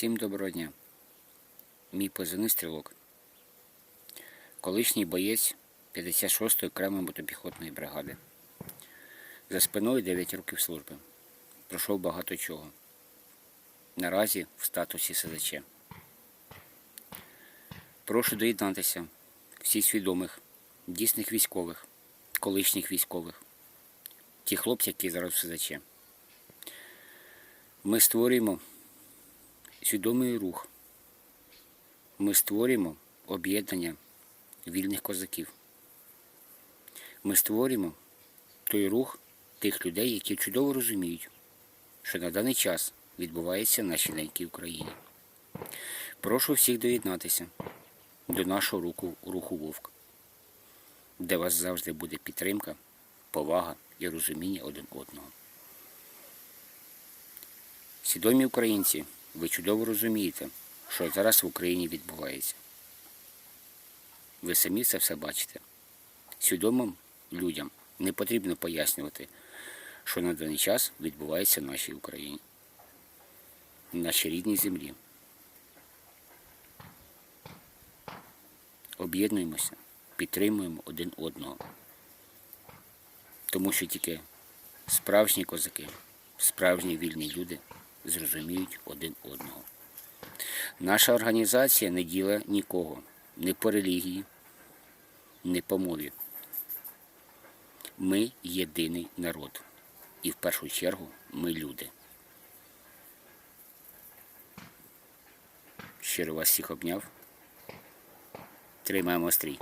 Всім доброго дня. Мій позивний стрілок. Колишній боєць 56-ї окремої мотопіхотної бригади. За спиною 9 років служби. Пройшов багато чого. Наразі в статусі СЗЧ. Прошу доєднатися всіх свідомих, дійсних військових, колишніх військових, ті хлопці, які зараз в СЗЧ. Ми створюємо свідомий рух. Ми створюємо об'єднання вільних козаків. Ми створюємо той рух тих людей, які чудово розуміють, що на даний час відбувається в нашій ненькій Україні. Прошу всіх доєднатися до нашого руху, руху Вовк, де вас завжди буде підтримка, повага і розуміння один одного. Свідомі українці, ви чудово розумієте, що зараз в Україні відбувається. Ви самі це все бачите. Свідомим людям не потрібно пояснювати, що на даний час відбувається в нашій Україні, в нашій рідній землі. Об'єднуємося, підтримуємо один одного. Тому що тільки справжні козаки, справжні вільні люди зрозуміють один одного. Наша організація не діла нікого, ні по релігії, ні по мові. Ми єдиний народ. І в першу чергу ми люди. Щиро вас всіх обняв. Тримаємо стрій.